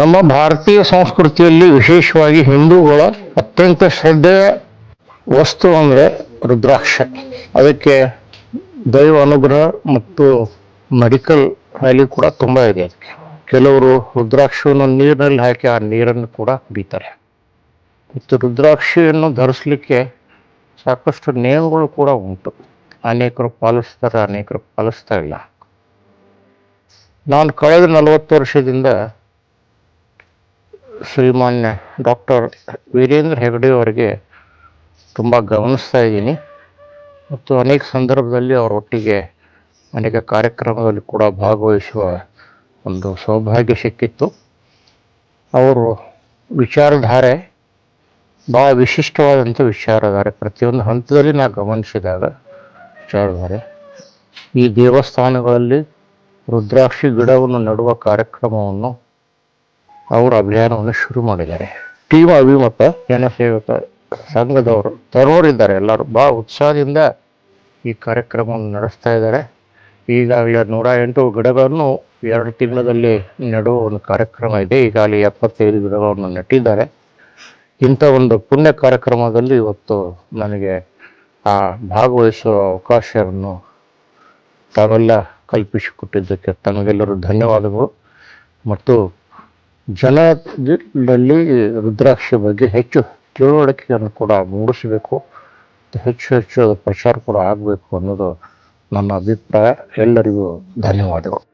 ನಮ್ಮ ಭಾರತೀಯ ಸಂಸ್ಕೃತಿಯಲ್ಲಿ ವಿಶೇಷವಾಗಿ ಹಿಂದೂಗಳ ಅತ್ಯಂತ ಶ್ರದ್ಧೆಯ ವಸ್ತು ಅಂದರೆ ರುದ್ರಾಕ್ಷ. ಅದಕ್ಕೆ ದೈವ ಅನುಗ್ರಹ ಮತ್ತು ಮೆಡಿಕಲ್ ವ್ಯಾಲ್ಯೂ ಕೂಡ ತುಂಬ ಇದೆ ಅದಕ್ಕೆ. ಕೆಲವರು ರುದ್ರಾಕ್ಷವನ್ನು ನೀರಿನಲ್ಲಿ ಹಾಕಿ ಆ ನೀರನ್ನು ಕೂಡ ಬೀತಾರೆ. ಮತ್ತು ರುದ್ರಾಕ್ಷಿಯನ್ನು ಧರಿಸಲಿಕ್ಕೆ ಸಾಕಷ್ಟು ನಿಯಮಗಳು ಕೂಡ ಉಂಟು. ಅನೇಕರು ಪಾಲಿಸ್ತಾರೆ, ಅನೇಕರು ಪಾಲಿಸ್ತಾ ಇಲ್ಲ. ನಾನು ಕಳೆದ ನಲವತ್ತು ವರ್ಷದಿಂದ ಶ್ರೀಮಾನ್ಯ ಡಾಕ್ಟರ್ ವೀರೇಂದ್ರ ಹೆಗಡೆ ಅವರಿಗೆ ತುಂಬ ಗಮನಿಸ್ತಾ ಇದ್ದೀನಿ. ಮತ್ತು ಅನೇಕ ಸಂದರ್ಭದಲ್ಲಿ ಅವರೊಟ್ಟಿಗೆ ಅನೇಕ ಕಾರ್ಯಕ್ರಮದಲ್ಲಿ ಕೂಡ ಭಾಗವಹಿಸುವ ಒಂದು ಸೌಭಾಗ್ಯ ಸಿಕ್ಕಿತ್ತು. ಅವರು ವಿಚಾರಧಾರೆ ಭಾಳ ವಿಶಿಷ್ಟವಾದಂಥ ವಿಚಾರಧಾರೆ. ಪ್ರತಿಯೊಂದು ಹಂತದಲ್ಲಿ ನಾನು ಗಮನಿಸಿದಾಗ ವಿಚಾರಧಾರೆ. ಈ ದೇವಸ್ಥಾನಗಳಲ್ಲಿ ರುದ್ರಾಕ್ಷಿ ಗಿಡವನ್ನು ನೆಡುವ ಕಾರ್ಯಕ್ರಮವನ್ನು ಅವರು ಅಭಿಯಾನವನ್ನು ಶುರು ಮಾಡಿದ್ದಾರೆ. ಟೀಮ್ ಅಭಿಮತ, ಜನಸೇವಕ ಸಂಘದವರು ತರೋರಿದ್ದಾರೆ ಎಲ್ಲರೂ ಭಾಳ ಉತ್ಸಾಹದಿಂದ ಈ ಕಾರ್ಯಕ್ರಮವನ್ನು ನಡೆಸ್ತಾ ಇದ್ದಾರೆ. ಈಗ ನೂರ ಎಂಟು ಗಿಡಗಳನ್ನು ಎರಡು ತಿಂಗಳಲ್ಲಿ ನೆಡುವ ಒಂದು ಕಾರ್ಯಕ್ರಮ ಇದೆ. ಈಗಾಗಲೇ ಎಪ್ಪತ್ತೈದು ಗಿಡಗಳನ್ನು ನೆಟ್ಟಿದ್ದಾರೆ. ಇಂಥ ಒಂದು ಪುಣ್ಯ ಕಾರ್ಯಕ್ರಮದಲ್ಲಿ ಇವತ್ತು ನನಗೆ ಆ ಭಾಗವಹಿಸುವ ಅವಕಾಶವನ್ನು ತಾವೆಲ್ಲ ಕಲ್ಪಿಸಿಕೊಟ್ಟಿದ್ದಕ್ಕೆ ತಮಗೆಲ್ಲರೂ ಧನ್ಯವಾದಗಳು. ಮತ್ತು ಜನದಲ್ಲಿ ರುದ್ರಾಕ್ಷಿ ಬಗ್ಗೆ ಹೆಚ್ಚು ತಿಳುವಳಿಕೆಯನ್ನು ಕೂಡ ಮೂಡಿಸಬೇಕು, ಹೆಚ್ಚು ಹೆಚ್ಚು ಪ್ರಚಾರ ಕೂಡ ಆಗಬೇಕು ಅನ್ನೋದು ನನ್ನ ಅಭಿಪ್ರಾಯ. ಎಲ್ಲರಿಗೂ ಧನ್ಯವಾದಗಳು.